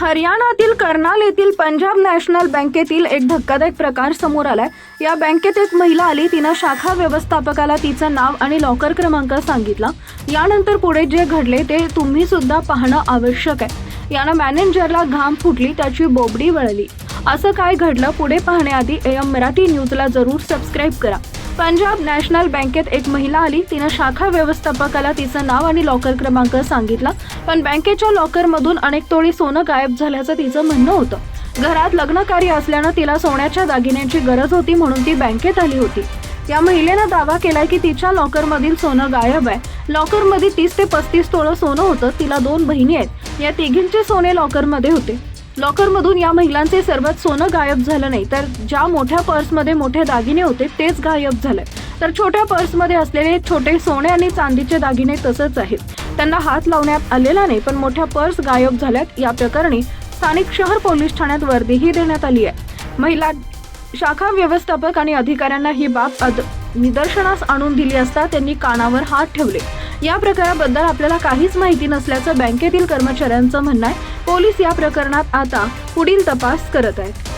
हरियाणातील कर्नाल येथील पंजाब नॅशनल बँकेतील एक धक्कादायक प्रकार समोर आलाय. या बँकेत एक महिला आली. तिनं शाखा व्यवस्थापकाला तिचं नाव आणि लॉकर क्रमांक सांगितला. यानंतर पुढे जे घडले ते तुम्ही सुद्धा पाहणं आवश्यक आहे. यानं मॅनेजरला घाम फुटली त्याची बोबडी वळली. असं काय घडलं पुढे पाहण्याआधी एम मराठी न्यूजला जरूर सबस्क्राईब करा. पंजाब नॅशनल बँकेत एक महिला आली. तिनं शाखा व्यवस्थापकाला तिचं नाव आणि लॉकर क्रमांक सांगितला. पण बँकेच्या लॉकरमधून अनेक तोळी सोनं गायब झाल्याचं तिचं म्हणणं होतं. घरात लग्न कार्य असल्यानं तिला सोन्याच्या दागिन्यांची गरज होती म्हणून ती बँकेत आली होती. या महिलेनं दावा केलाय की तिच्या लॉकरमधील सोनं गायब आहे. लॉकरमध्ये तीस ते पस्तीस तोळं सोनं होतं. तिला दोन बहिणी आहेत. या तिघींचे सोने लॉकरमध्ये होते. लॉकरमधून या महिलांचे सर्वात सोनं गायब झालं नाही. तर ज्या मोठ्या पर्समध्ये मोठे दागिने होते तेच गायब झाले. तर छोट्या पर्समध्ये असलेले छोटे सोने आणि चांदीचे दागिने तसंच आहेत. त्यांना हात लावण्यात आलेला नाही पण मोठ्या पर्स गायब झाल्यात. या प्रकरणी स्थानिक शहर पोलीस ठाण्यात वर्दीही देण्यात आली आहे. महिला शाखा व्यवस्थापक आणि अधिकाऱ्यांना ही बाब अद निदर्शनास आणून दिली असता त्यांनी कानावर हात ठेवले. या प्रकाराबद्दल आपल्याला काहीच माहिती नसल्याचं बँकेतील कर्मचाऱ्यांचं म्हणणं आहे. पोलीस या प्रकरणात आता पुढील तपास करत आहेत.